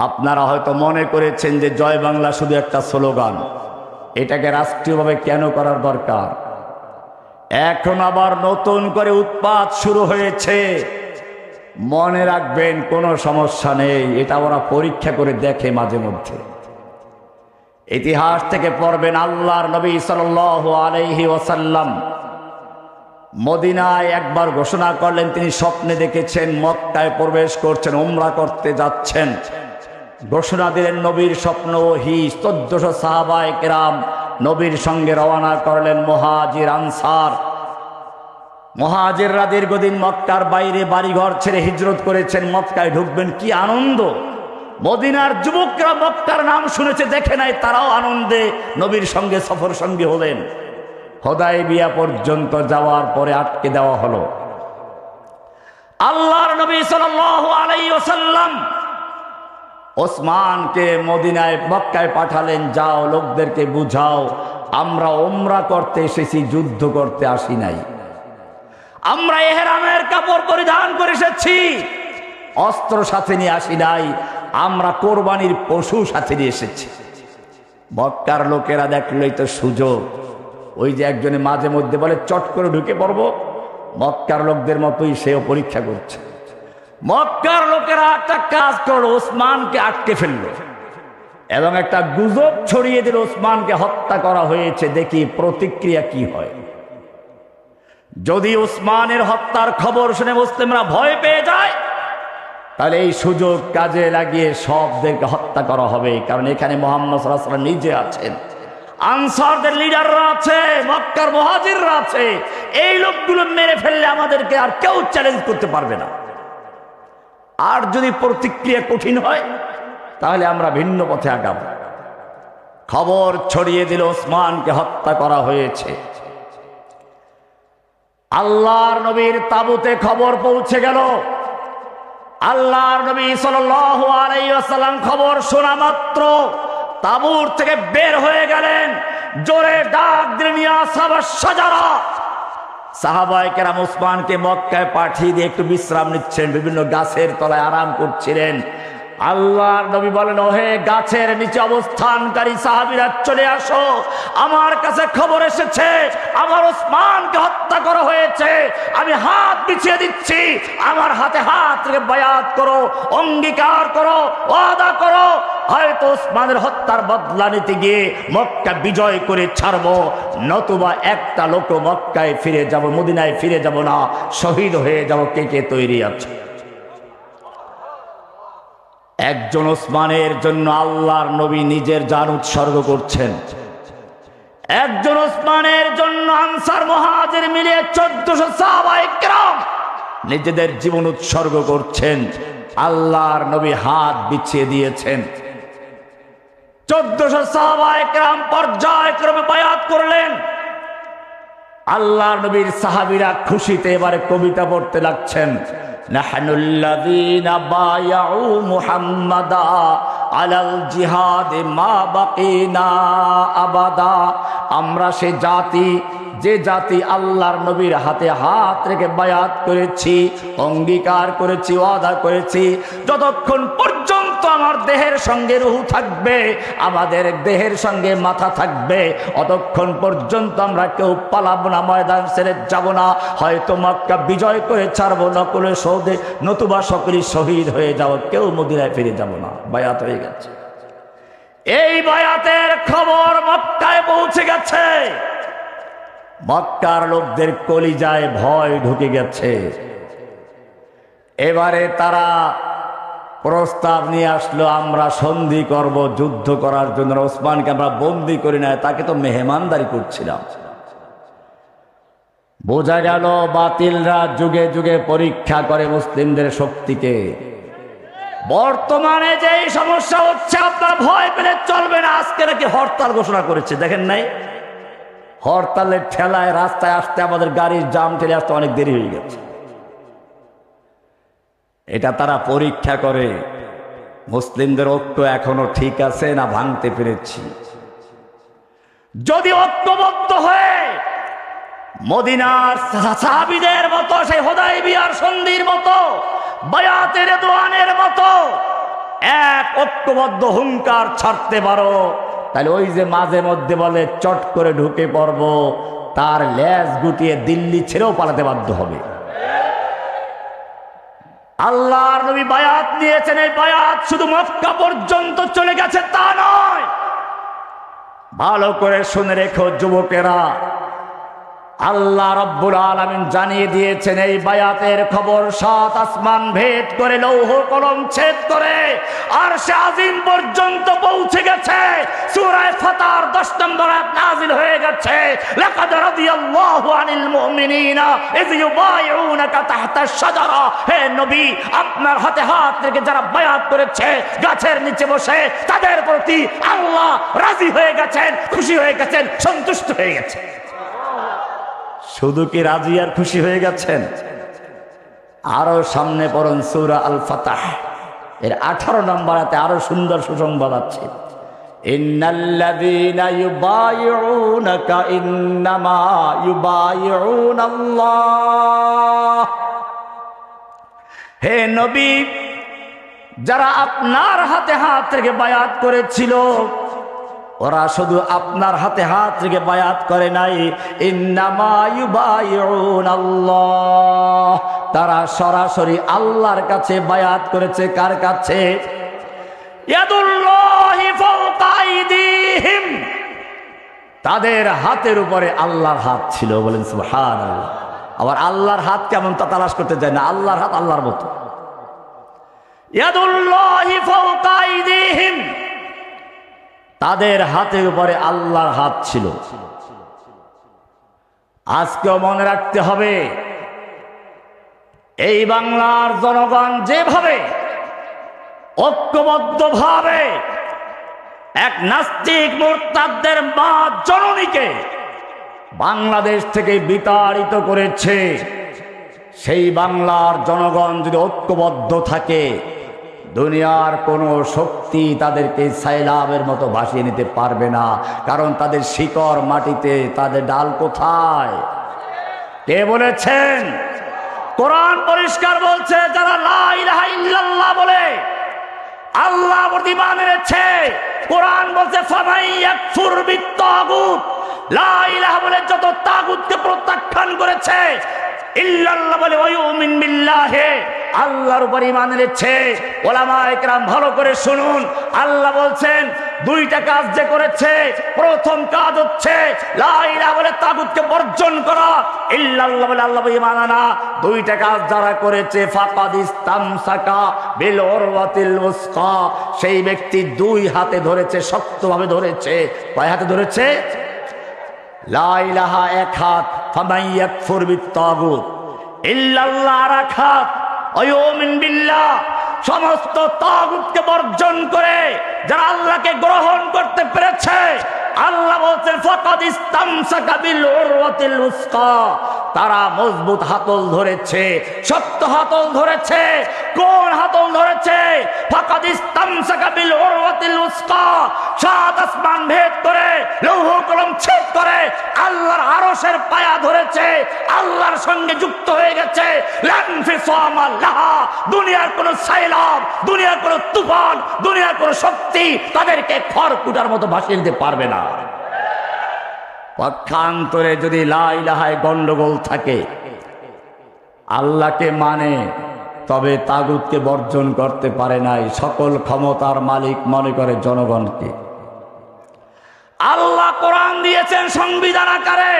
আপনারা হয়তো মনে করেছেন যে জয় বাংলা শুধু একটা স্লোগান। এটাকে রাষ্ট্রীয়ভাবে কেন করার দরকার? এখন আবার নতুন করে উৎপাত শুরু হয়েছে। মনে রাখবেন, কোনো সমস্যা নেই। এটা ওরা পরীক্ষা করে দেখে মাঝে মধ্যে। ইতিহাস থেকে পড়বেন, আল্লাহর নবী সাল আলহি ওসাল্লাম মদিনায় একবার ঘোষণা করলেন, তিনি স্বপ্নে দেখেছেন, মক্কায় প্রবেশ করছেন, উমরা করতে যাচ্ছেন। ঘোষণা দিলেন নবীর স্বপ্ন হি চোদ্দশো সাহাবায় কেরাম নবীর সঙ্গে রওনা করলেন মহাজির আনসার। মহাজিররা দীর্ঘদিন মক্কার বাইরে বাড়িঘর ছেড়ে হিজরত করেছেন, মক্কায় ঢুকবেন, কি আনন্দ! মদিনার যুবকরা মক্কার নাম শুনেছে, দেখে নাই, তারাও আনন্দে নবীর সঙ্গে সফর সঙ্গী হলেন। হদায় বিয়া পর্যন্ত যাওয়ার পরে আটকে দেওয়া হলো। আল্লাহর নবী সাল আলাই ওসাল্লাম ওসমানকে মদিনায়, মক্কায় পাঠালেন, যাও, লোকদেরকে বুঝাও, আমরা ওমরা করতে এসেছি, যুদ্ধ করতে আসি নাই। আমরা এহেরামের কাপড় পরিধান করে এসেছি, অস্ত্র সাথে নিয়ে আসি নাই, আমরা কোরবানির পশু সাথে নিয়ে এসেছি। মক্কার লোকেরা দেখলেই তো সুযোগ। ওই যে একজনে মাঝে মধ্যে বলে, চট করে ঢুকে পড়ব। মক্কার লোকদের মতোই সেও পরীক্ষা করছে। মক্কার লোকেরা একটা কাজ করল ওসমানকে আটকে ফেলল। এবং একটা গুজব ছড়িয়ে দিল, ওসমানকে হত্যা করা হয়েছে, দেখি প্রতিক্রিয়া কি হয়। যদি ওসমানের হত্যার খবর শুনে মুসলিমরা ভয় পেয়ে যায়, তাহলে এই সুযোগ কাজে লাগিয়ে সবদেরকে হত্যা করা হবে, কারণ এখানে মোহাম্মদ সাল্লাহ নিজে আছেন। আনসারদের লিডাররা আছে, মক্কার মহাজিররা আছে। এই লোকগুলো মেরে ফেললে আমাদেরকে আর কেউ চ্যালেঞ্জ করতে পারবে না। আর যদি প্রতিক্রিয়া কঠিন হয়, তাহলে আমরা ভিন্ন পথে আগাব। খবর ছড়িয়ে দিল ওসমানকে হত্যা করা হয়েছে। আল্লাহর নবীর তাবুতে খবর পৌঁছে গেল। আল্লাহর নবী সাল্লাম খবর শোনা মাত্র। তাবুর থেকে বের হয়ে গেলেন। জোরে ডাক দিলেন সাজারা। সাহাবায় কেরাম ওসমানকে মক্কায় পাঠিয়ে দিয়ে একটু বিশ্রাম নিচ্ছেন বিভিন্ন গাছের তলায় আরাম করছিলেন। আল্লাহর নবী বলেন, ওহে গাছের নিচে অবস্থানকারী সাহাবিরা, চলে আসো। আমার কাছে খবর এসেছে, আমার ওসমানকে হত্যা করা হয়েছে। আমি হাত বিছিয়ে দিচ্ছি। আমার হাতে হাত রেখে বায়াত করো, অঙ্গীকার করো, ওয়াদা করো। হয়তো ওসমানের হত্যার বদলা নিতে গিয়ে মক্কা বিজয় করে ছাড়বো। নতুবা একটা লোক মক্কায় ফিরে যাব, মদিনায় ফিরে যাব না। শহীদ হয়ে যাব, কে কে তৈরি আছে? একজন ওসমানের জন্য আল্লাহর নবী নিজের জান উৎসর্গ করছেন। একজন ওসমানের জন্য আনসার মহাজের মিলে চোদ্দশো সাহাবাইকরাম নিজেদের জীবন উৎসর্গ করছেন। আল্লাহর নবী হাত বিছিয়ে দিয়েছেন। চোদ্দশো সাহাবাইকরাম পর্যায়ক্রমে বায়াত করলেন। আল্লাহর নবীর সাহাবিরা খুশিতে এবারে কবিতা পড়তে লাগছেন। نحن الذين بايعوا محمدا على الجهاد ما بقينا أبدا আমরা সে জাতি যে জাতি আল্লাহর নবীর হাতে হাত রেখে বায়াত করেছি অঙ্গীকার করেছি ওয়াদা করেছি যতক্ষণ পর্যন্ত আমার দেহের সঙ্গে রুহু থাকবে, আমাদের দেহের সঙ্গে মাথা থাকবে। অতক্ষণ পর্যন্ত আমরা কেউ পালাবো না, ময়দান ছেড়ে যাব না। হয়তো মক্কা বিজয় করে ছাড়বো, নকলে সৌদে নতুবা সকলেই শহীদ হয়ে যাব। কেউ মদিনায় ফিরে যাব না। বায়াত হয়ে গেছে। এই বায়াতের খবর মক্কায় পৌঁছে গেছে। মক্কার লোকদের কলিজায় ভয় ঢুকে গেছে। এবারে তারা প্রস্তাব নিয়ে আসলো, আমরা সন্ধি করব যুদ্ধ করার জন্য। ওসমানকে আমরা বন্দি করি না তাকে তো মেহমানদারি করছিলাম। বোঝা গেল বাতিলরা যুগে যুগে পরীক্ষা করে মুসলিমদের শক্তিকে। বর্তমানে যে সমস্যা হচ্ছে, আপনার ভয় পেলে চলবে না। আজকে নাকি হরতাল ঘোষণা করেছে, দেখেন নাই? হরতালের ঠেলায় রাস্তায় আসতে আমাদের গাড়ির জাম ঠেলে আসতে অনেক দেরি হয়ে গেছে। এটা তারা পরীক্ষা করে। মুসলিমদের ঐক্য এখনও ঠিক আছে না ভাঙতে পেরেছি? যদি ঐক্যবদ্ধ হয়ে মদিনার সাহাবিদের মতো, সেই হোদাই বিয়ার সন্ধির মতো, বয়াতের দোয়ানের মতো এক ঐক্যবদ্ধ হুঙ্কার ছাড়তে পারো, তাহলে ওই যে মাঝে মধ্যে বলে চট করে ঢুকে পড়ব, তার ল্যাজ গুটিয়ে দিল্লি ছেড়েও পালাতে বাধ্য হবে। আল্লাহর নবী বায়াত নিয়েছেন। এই বায়াত শুধু মক্কা পর্যন্ত চলে গেছে, তা নয়। ভালো করে শুনে রেখো যুবকেরা। আল্লাহ রব্বুল আলমিন জানিয়ে দিয়েছেন, এই বায়াতের খবর সাত আসমান ভেদ করে, লৌহ কলম ছেদ করে। আর সে আজিম পর্যন্ত পৌঁছে গেছে। সুরায় ফাতার দশ নম্বর নাজিল হয়ে গেছে। লাকাদ রাদিয়াল্লাহু আনিল মুমিনিনা তাহতা শাজারা। হে নবী, আপনার হাতে হাত রেখে যারা বায়াত করেছে, গাছের নিচে বসে, তাদের প্রতি আল্লাহ রাজি হয়ে গেছেন, খুশি হয়ে গেছেন, সন্তুষ্ট হয়ে গেছেন। শুধু কি রাজি আর খুশি হয়ে গেছেন? আরও সামনে পড়ুন সৌরা আল ফাতাহ এর আঠারো নম্বরাতে আরও সুন্দর সুসংবাদ আছে। হে নবী, যারা আপনার হাতে হাত থেকে বায়াত করেছিল, ওরা শুধু আপনার হাতে হাত রেখে বায়াত করে নাই। আল্লাহ তারা সরাসরি আল্লাহর কাছে বায়াত করেছে, কার কাছে? তাদের হাতের উপরে আল্লাহর হাত ছিল, বলেন সুহান আবার আল্লাহর হাত কেমন তা তালাশ করতে যায় না, আল্লাহর হাত আল্লাহর মতো। তাদের হাতের উপরে আল্লাহর হাত ছিল। আজকেও মনে রাখতে হবে এই বাংলার জনগণ যেভাবে ঐক্যবদ্ধ ভাবে এক নাস্তিক মোরতাদের মা জননীকে বাংলাদেশ থেকে বিতাড়িত করেছে, সেই বাংলার জনগণ যদি ঐক্যবদ্ধ থাকে, দুনিয়ার কোনো শক্তি তাদেরকে সাইলাবের মতো ভাসিয়ে নিতে পারবে না, কারণ তাদের শিকড় মাটিতে, তাদের ডাল কোথায়? কে বলেছেন? কোরআন পরিষ্কার বলছে, যারা ইল্লাল্লাহ বলে, আল্লাহ প্রতিমা মেনেছে কোরআন বলছে বলে, যত তাগুতকে প্রত্যাখ্যান করেছে, ইল্লাল্লাহ বলে ওই বিল্লাহে। আল্লাহর উপর ইমান এনেছে। ওলামা একরাম ভালো করে শুনুন। আল্লাহ বলছেন, দুইটা কাজ যে করেছে, প্রথম কাজ হচ্ছে বলে তাগুতকে বর্জন করা। ইল্লাল্লাহ বলে আল্লাহ ইমান আনা। দুইটা কাজ যারা করেছে সেই ব্যক্তি দুই হাতে ধরেছে, শক্তভাবে ধরেছে। কয় হাতে ধরেছে? লাইলাহা এক হাত ফামাইয়াক ফুরবিত তাগুত। ইল্লাল্লাহ আর এক হাত। সমস্ত তাগুতকে বর্জন করে যারা আল্লাহকে গ্রহণ করতে পেরেছে, আল্লাহ বলছেন, ফকাদ ইস্তামসাকাবিল উরওয়াতিল উসকা। তারা মজবুত হাতল ধরেছে, শক্ত হাতল ধরেছে, কোন হাতল ধরেছে? ভেদ করে কলম ছেদ করে পায়া ধরেছে সঙ্গে যুক্ত হয়ে গেছে। দুনিয়ার দুনিয়ার দুনিয়ার কোন শক্তি তাদেরকে খড়কুটার মতো ভাসিয়ে দিতে পারবে না। পক্ষান্তরে যদি লাইলাহায় গন্ডগোল থাকে, আল্লাহকে মানে তবে তাগুতকে বর্জন করতে পারে নাই সকল ক্ষমতার মালিক মনে করে জনগণকে। আল্লাহ কোরআন দিয়েছেন সংবিধান আকারে।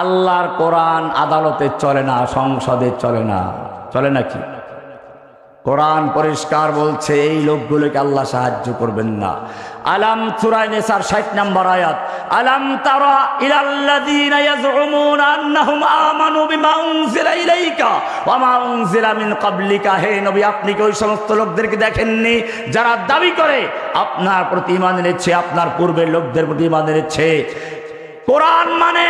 আল্লাহর কোরআন আদালতে চলে না, সংসদে চলে না। চলে নাকি কোরআন পরিষ্কার বলছে, এই লোকগুলোকে আল্লাহ সাহায্য করবেন না। আলাম সুরাই নেসার ষাট নম্বর আয়াত, আলাম তারা ইলাল্লাযীনা ইয়াজউমুনা আন্নাহুম আমানু বিমা উনজিলা ইলাইকা ওয়া মা উনজিলা মিন ক্বাবলিকা। হে নবী, আপনি কি ওই সমস্ত লোকদেরকে দেখেননি যারা দাবি করে, আপনার প্রতি ঈমান এনেছে, আপনার পূর্বের লোকদের প্রতি ঈমান এনেছে? কোরআন মানে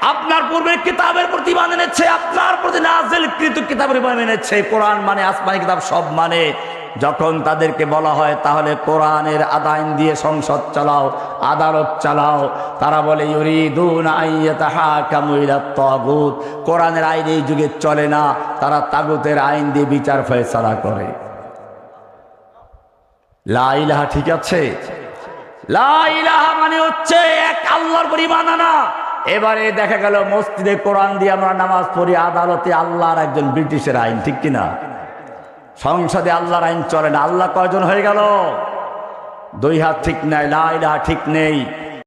আপনার পূর্বে কিতাবের প্রতি মানে এনেছে, আপনার প্রতি নাজেল কৃত কিতাবের এনেছে। কোরআন মানে আসমানি কিতাব সব মানে। যখন তাদেরকে বলা হয়, তাহলে কোরআনের আদায়ন দিয়ে সংসদ চালাও, আদালত চালাও। তারা বলে কোরআনের আইন এই যুগে চলে না। তারা তাগুতের আইন দিয়ে বিচার ফয়সালা করে। লাইলাহা ঠিক আছে? লাইলাহা মানে হচ্ছে এক আল্লাহর পরিমাণ আনা এবারে দেখা গেল মসজিদে কোরআন দিয়ে আমরা নামাজ পড়ি, আদালতে আল্লাহর একজন ব্রিটিশের আইন, ঠিক কিনা? সংসদে আল্লাহর আইন চলে না। আল্লাহ কয়জন হয়ে গেল? দুই হাত ঠিক নাই লাইলা ঠিক নেই।